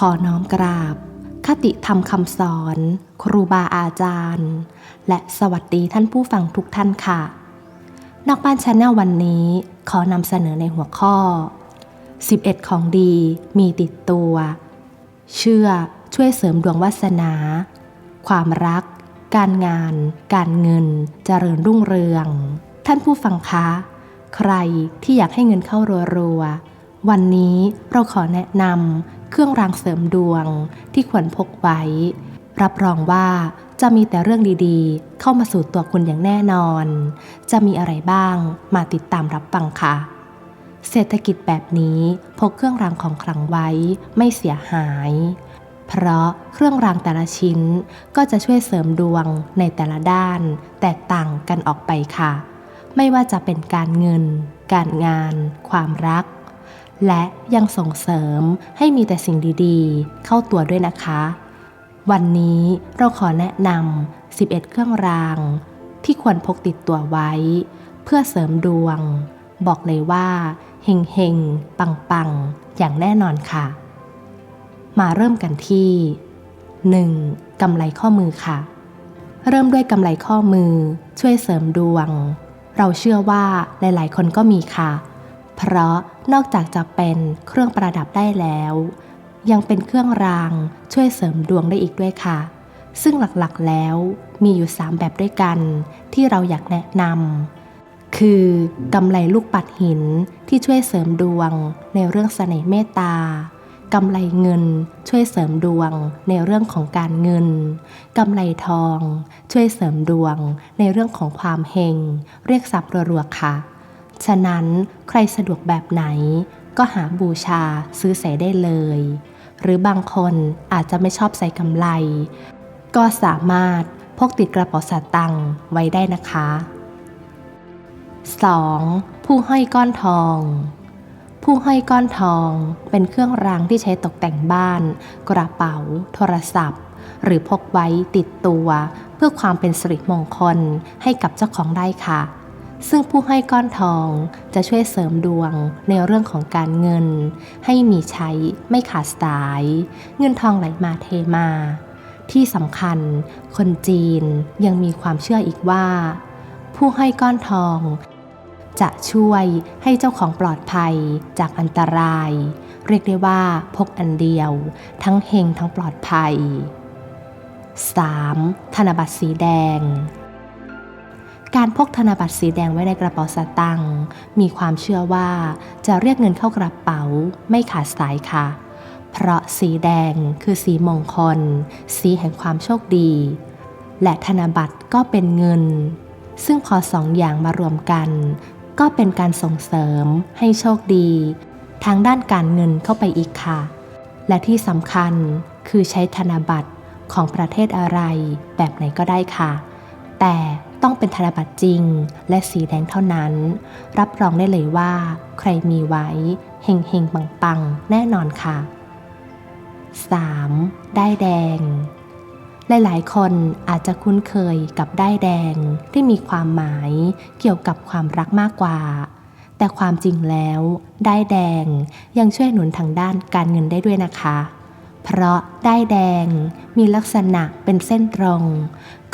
ขอน้อมกราบ คติธรรมคำสอน ครูบาอาจารย์ และสวัสดีท่านผู้ฟังทุกท่านค่ะนอกบ้านชาแนลวันนี้ ขอนำเสนอในหัวข้อ 11 ของดีมีติดตัว เชื่อช่วยเสริมดวงวาสนา ความรัก การงาน การเงินเจริญรุ่งเรือง ท่านผู้ฟังคะ ใครที่อยากให้เงินเข้ารัวๆวันนี้เราขอแนะนำ เครื่องรางเสริมดวงที่ควรพกไว้ รับรองว่าจะมีแต่เรื่องดีๆ เข้ามาสู่ตัวคุณอย่างแน่นอน จะมีอะไรบ้างมาติดตามรับฟังค่ะ เศรษฐกิจแบบนี้พกเครื่องรางของขลังไว้ไม่เสียหาย เพราะเครื่องรางแต่ละชิ้นก็จะช่วยเสริมดวงในแต่ละด้าน แตกต่างกันออกไปค่ะ ไม่ว่าจะเป็นการเงิน การงาน ความรัก และยังส่งเสริมให้มีแต่สิ่งดีๆ เข้าตัวด้วยนะคะ วันนี้เราขอแนะนำ 11 เครื่องราง ที่ควรพกติดตัวไว้ เพื่อเสริมดวง บอกเลยว่าเฮงเฮงปังปังอย่างแน่นอนค่ะ มาเริ่มกันที่ 1. กำไลข้อมือค่ะ เริ่มด้วยกำไลข้อมือช่วยเสริมดวง เราเชื่อว่าหลายๆ คนก็มีค่ะ เพราะ นอกจากจะเป็นเครื่องประดับได้แล้ว ยังเป็นเครื่องรางช่วยเสริมดวงได้อีกด้วยค่ะ ซึ่งหลักๆแล้วมีอยู่ 3 แบบด้วยกัน ที่เราอยากแนะนำคือกำไลลูกปัดหินที่ช่วยเสริมดวงในเรื่องเสน่ห์เมตตากำไลเงินช่วยเสริมดวงในเรื่องของการเงิน กำไลทอง ช่วยเสริมดวงในเรื่องของความเฮง เรียกทรัพย์รัวๆค่ะ ฉะนั้นใครสะดวกแบบไหนก็หาบูชาซื้อใส่ได้เลย หรือบางคนอาจจะไม่ชอบใส่กำไล ก็สามารถพกติดกระเป๋าสตางค์ไว้ได้นะคะ 2. ผู้ห้อยก้อนทอง ผู้ห้อยก้อนทองเป็นเครื่องรางที่ใช้ตกแต่งบ้าน กระเป๋า โทรศัพท์ หรือพกไว้ติดตัว เพื่อความเป็นสิริมงคลให้กับเจ้าของได้ค่ะ ซึ่งผู้ให้ก้อนทองจะช่วยเสริมดวงในเรื่องของการเงิน ให้มีใช้ไม่ขาดสาย เงินทองไหลมาเทมา ที่สำคัญ คนจีนยังมีความเชื่ออีกว่า ผู้ให้ก้อนทอง จะช่วยให้เจ้าของปลอดภัยจากอันตราย เรียกได้ว่าพกอันเดียว ทั้งเฮงทั้งปลอดภัย 3. ธนบัตรสีแดง การพกธนบัตรสีแดงไว้ในกระเป๋าสตางค์มีความเชื่อว่าจะเรียกเงินเข้ากระเป๋าไม่ขาดสายค่ะ เพราะสีแดงคือสีมงคล สีแห่งความโชคดี และธนบัตรก็เป็นเงิน ซึ่งพอสองอย่างมารวมกัน ก็เป็นการส่งเสริมให้โชคดี ทางด้านการเงินเข้าไปอีกค่ะ และที่สำคัญคือใช้ธนบัตรของประเทศอะไรแบบไหนก็ได้ค่ะ แต่ ต้องเป็นธนบัตรจริง และสีแดงเท่านั้น รับรองได้เลยว่า ใครมีไว้เฮงเฮงปังปังๆแน่นอนค่ะ 3. ได้แดง หลาย ๆ คนอาจจะคุ้นเคยกับได้แดงที่มีความหมายเกี่ยวกับความรักมากกว่า แต่ความจริงแล้ว ได้แดงยังช่วยหนุนทางด้านการเงินได้ด้วยนะคะ เพราะได้แดงมีลักษณะเป็นเส้นตรง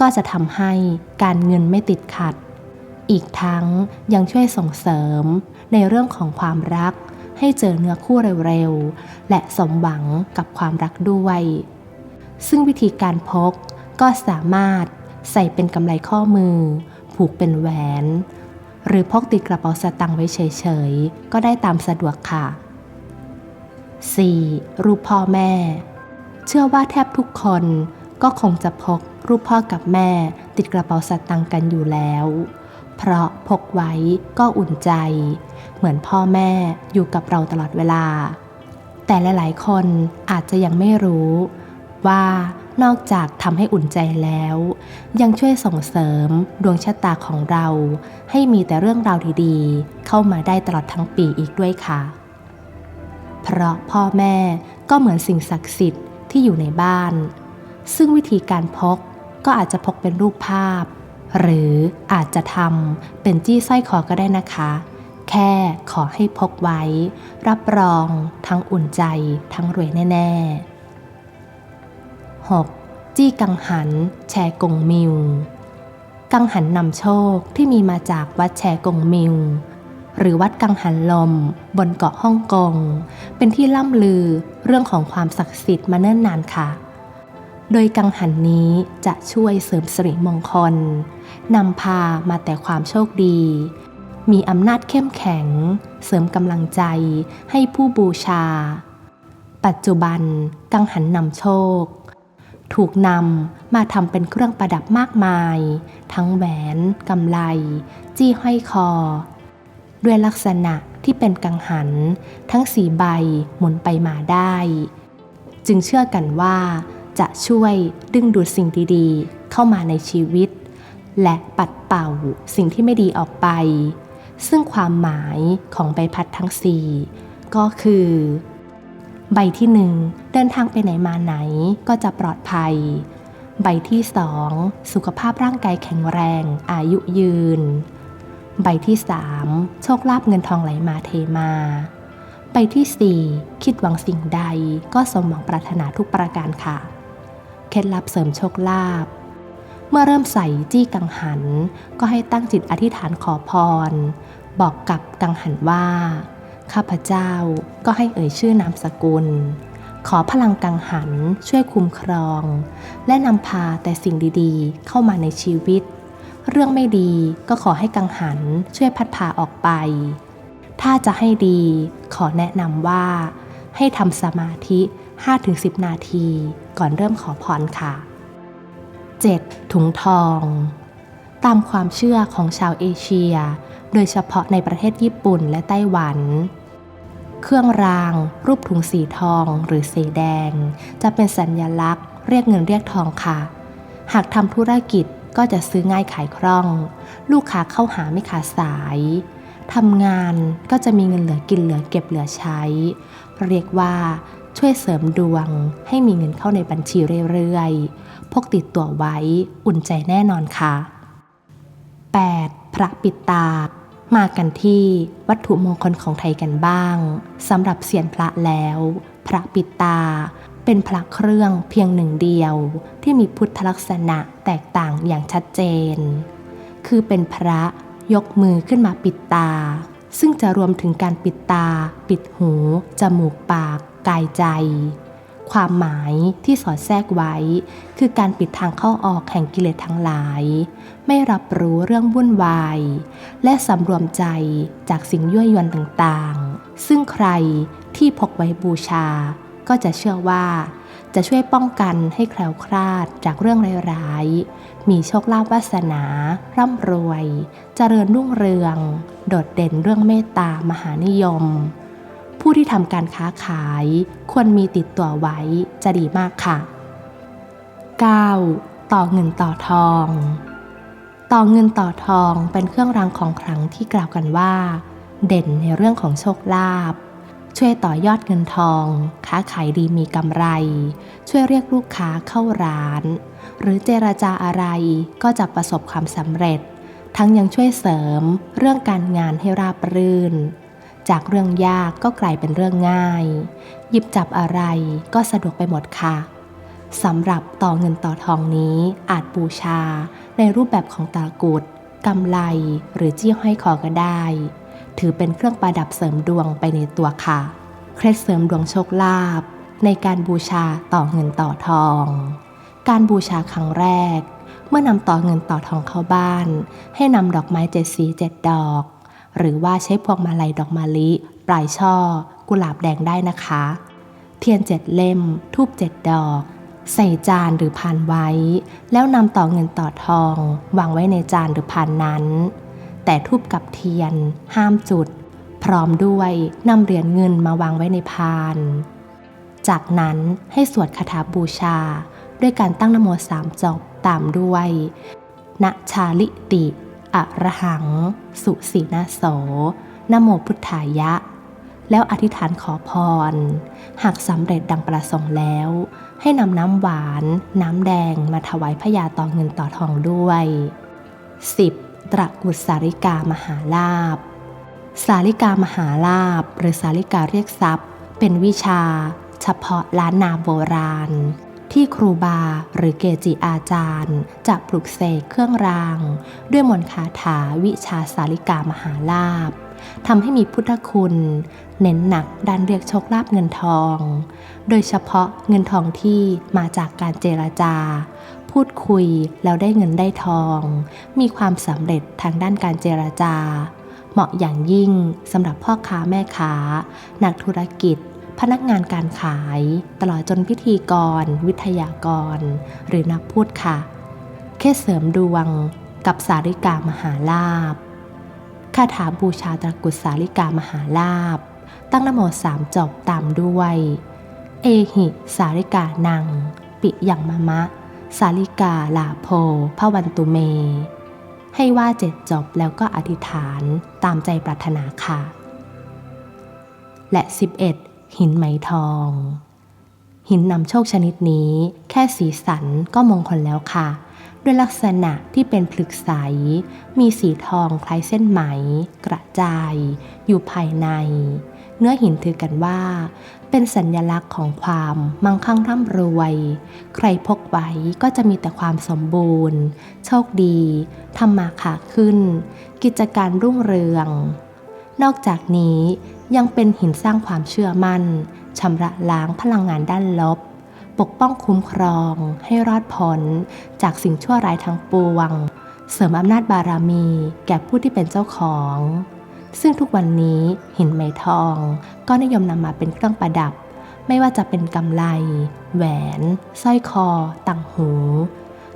ก็จะทำให้การเงินไม่ติดขัด อีกทั้งยังช่วยส่งเสริมในเรื่องของความรัก ให้เจอเนื้อคู่เร็วๆ และสมหวังกับความรักด้วย ซึ่งวิธีการพกก็สามารถใส่เป็นกำไลข้อมือ ผูกเป็นแหวน หรือพกติดกระเป๋าสตางค์ไว้เฉยๆ ก็ได้ตามสะดวกค่ะ 4. รูปพ่อแม่ เชื่อว่าแทบทุกคน ก็คงจะพกรูปพ่อกับแม่ ติดกระเป๋าสตางค์กันอยู่แล้ว เพราะพกไว้ก็อุ่นใจ เหมือนพ่อแม่อยู่กับเราตลอดเวลา แต่หลายๆ คนอาจจะยังไม่รู้ว่านอกจากทำให้อุ่นใจแล้ว ยังช่วยส่งเสริมดวงชะตาของเรา ให้มีแต่เรื่องราวดีๆ เข้ามาได้ตลอดทั้งปีอีกด้วยค่ะ เพราะพ่อแม่ก็เหมือนสิ่งศักดิ์สิทธิ์ที่อยู่ในบ้าน ซึ่งวิธีการพกก็อาจจะพกเป็นรูปภาพ หรืออาจจะทำเป็นจี้สร้อยคอก็ได้นะคะ แค่ขอให้พกไว้ รับรองทั้งอุ่นใจทั้งรวยแน่ ๆ 6. จี้กังหัน แชกงมิว กังหันนำโชคที่มีมาจากวัดแชกงมิวหรือวัดกังหันลม บนเกาะฮ่องกง เป็นที่ล่ำลือเรื่องของความศักดิ์สิทธิ์มาเนิ่นนานค่ะ โดยกังหันนี้จะช่วยเสริมสิริมงคลนำพามาแต่ความโชคดี มีอำนาจเข้มแข็ง เสริมกำลังใจให้ผู้บูชา ปัจจุบันกังหันนำโชค ถูกนำมาทำเป็นเครื่องประดับมากมาย ทั้งแหวนกำไล จี้ห้อยคอ ด้วยลักษณะที่เป็นกังหัน ทั้งสีใบหมุนไปมาได้ จึงเชื่อกันว่า จะช่วยดึงดูดสิ่งดีๆ เข้ามาในชีวิต และปัดเป่าสิ่งที่ไม่ดีออกไป ซึ่งความหมายของใบพัดทั้งสี่ก็คือ ใบที่หนึ่งเดินทางไปไหนมาไหนก็จะปลอดภัย ใบที่สองสุขภาพร่างกายแข็งแรง อายุยืน ใบที่สามโชคลาภเงินทองไหลมาเทมาใบที่สี่คิดหวังสิ่งใดก็สมหวังปรารถนาทุกประการค่ะ เคล็ดลับเสริมโชคลาภเมื่อเริ่มใส่จี้กังหัน ก็ให้ตั้งจิตอธิษฐานขอพร บอกกับกังหันว่า ข้าพเจ้าก็ให้เอ่ยชื่อนามสกุล ขอพลังกังหันช่วยคุ้มครอง และนำพาแต่สิ่งดีๆ เข้ามาในชีวิต เรื่องไม่ดีก็ขอให้กังหันช่วยพัดพาออกไป ถ้าจะให้ดี ขอแนะนำว่า ให้ทำสมาธิ 5-10 นาที ก่อนเริ่มขอพรค่ะ 7. ถุงทอง ตามความเชื่อของชาวเอเชีย โดยเฉพาะในประเทศญี่ปุ่นและไต้หวัน เครื่องราง รูปถุงสีทองหรือสีแดง จะเป็นสัญญลักษณ์ เรียกเงินเรียกทองค่ะ หากทำธุรกิจก็จะซื้อง่ายขายคล่อง ลูกค้าเข้าหาไม่ขาดสายทำงานก็จะมีเงินเหลือกินเหลือเก็บเหลือใช้ เรียกว่า ช่วยเสริมดวง ให้มีเงินเข้าในบัญชีเรื่อยๆ พกติดตัวไว้อุ่นใจแน่นอนค่ะ 8. พระปิดตา มากันที่วัตถุมงคลของไทยกันบ้างสำหรับเสียนพระแล้ว พระปิดตาเป็นพระเครื่องเพียงหนึ่งเดียว ที่มีพุทธลักษณะแตกต่างอย่างชัดเจน คือเป็นพระยกมือขึ้นมาปิดตา ซึ่งจะรวมถึงการปิดตา ปิดหู จมูกปาก กายใจ ความหมายที่สอดแทรกไว้ คือการปิดทางเข้าออกแห่งกิเลสทั้งหลาย ไม่รับรู้เรื่องวุ่นวาย และสำรวมใจจากสิ่งยั่วยวนต่างๆ ซึ่งใครที่พกไว้บูชา ก็จะเชื่อว่าจะช่วยป้องกันให้แคล้วคลาดจากเรื่องร้ายๆ มีโชคลาภวาสนา ร่ำรวย เจริญรุ่งเรือง โดดเด่นเรื่องเมตตามหานิยม ผู้ที่ทำการค้าขาย ควรมีติดตัวไว้จะดีมากค่ะ 9. ต่อเงินต่อทอง ต่อเงินต่อทองเป็นเครื่องรางของขลังที่กล่าวกันว่า เด่นในเรื่องของโชคลาภช่วยต่อยอดเงินทอง ค้าขายดีมีกำไร ช่วยเรียกลูกค้าเข้าร้าน หรือเจรจาอะไรก็จะประสบความสำเร็จ ทั้งยังช่วยเสริมเรื่องการงานให้ราบรื่น จากเรื่องยากก็กลายเป็นเรื่องง่าย หยิบจับอะไรก็สะดวกไปหมดค่ะสำหรับต่อเงินต่อทองนี้อาจบูชา ในรูปแบบของตะกรุดกำไลหรือจี้ห้อยคอก็ได้ ถือเป็นเครื่องประดับเสริมดวงไปในตัวค่ะ เคล็ดเสริมดวงโชคลาภในการบูชาต่อเงินต่อทอง การบูชาครั้งแรก เมื่อนำต่อเงินต่อทองเข้าบ้าน ให้นำดอกไม้เจ็ดสีเจ็ดดอก หรือว่าใช้พวงมาลัยดอกมะลิ ปลายช่อ กุหลาบแดงได้นะคะ เทียนเจ็ดเล่ม ทูบเจ็ดดอก ใส่จานหรือพานไว้ แล้วนำต่อเงินต่อทอง วางไว้ในจานหรือพานนั้น แต่ทูบกับเทียน ห้ามจุด พร้อมด้วยนำเหรียญเงินมาวางไว้ในพาน จากนั้นให้สวดคาถาบูชา ด้วยการตั้งนโมสามจบตามด้วยณชาลิติ อะระหัง สุสีนาโสนโมพุทธายะ แล้วอธิษฐานขอพร หากสำเร็จดังประสงค์แล้ว ให้นำน้ำหวาน น้ำแดงมาถวายพญาต่อเงินต่อทองด้วย 10. ตระกุดสาริกามหาลาภสาริกามหาลาภหรือสาริกาเรียกทรัพย์ เป็นวิชา เฉพาะล้านนาโบราณ ที่ครูบาหรือเกจิอาจารย์ จะปลุกเสกเครื่องราง ด้วยมนต์คาถาวิชาสาลิกามหาลาภทำให้มีพุทธคุณ เน้นหนักดันเรียกโชคลาภเงินทอง โดยเฉพาะเงินทองที่มาจากการเจรจา พูดคุยแล้วได้เงินได้ทอง มีความสำเร็จทางด้านการเจรจา เหมาะอย่างยิ่งสำหรับพ่อค้าแม่ค้า นักธุรกิจ พนักงานการขาย ตลอดจนพิธีกร วิทยากร หรือนักพูดค่ะ แค่เสริมดวงกับสาริกามหาลาภคาถาบูชาตะกรุดสาริกามหาลาภตั้งนโมสามจบตามด้วย เอหิสาริกานัง ปิยังมะมะ สาริกาลาโพพระวันตุเม ให้ว่าเจ็ดจบแล้วก็อธิษฐานตามใจปรารถนาค่ะ และ 11 หินไหมทอง หินนำโชคชนิดนี้ แค่สีสันก็มงคลแล้วค่ะ ด้วยลักษณะที่เป็นผลึกใส มีสีทองคล้ายเส้นไหม กระจาย อยู่ภายใน เนื้อหินถือกันว่า เป็นสัญญลักษณ์ของความมั่งคั่งร่ำรวย ใครพกไว้ก็จะมีแต่ความสมบูรณ์ โชคดีทำมาขาขึ้น กิจการรุ่งเรือง นอกจากนี้ยังเป็นหินสร้างความเชื่อมั่นชำระล้างพลังงานด้านลบ ปกป้องคุ้มครอง ให้รอดพ้นจากสิ่งชั่วร้ายทั้งปวง เสริมอำนาจบารมีแก่ผู้ที่เป็นเจ้าของ ซึ่งทุกวันนี้หินไหมทองก็นิยมนำมาเป็นเครื่องประดับ ไม่ว่าจะเป็นกำไล แหวน สร้อยคอ ต่างหู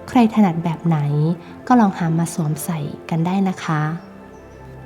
ใครถนัดแบบไหนก็ลองหามาสวมใส่กันได้นะคะ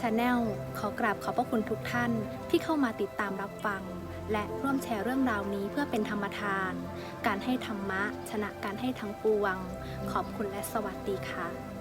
ชาแนลขอกราบขอบพระคุณทุกท่านที่เข้ามาติดตามรับฟัง และร่วมแชร์เรื่องราวนี้เพื่อเป็นธรรมทาน การให้ธรรมะ ชนะการให้ทั้งปวง ขอบคุณและสวัสดีค่ะ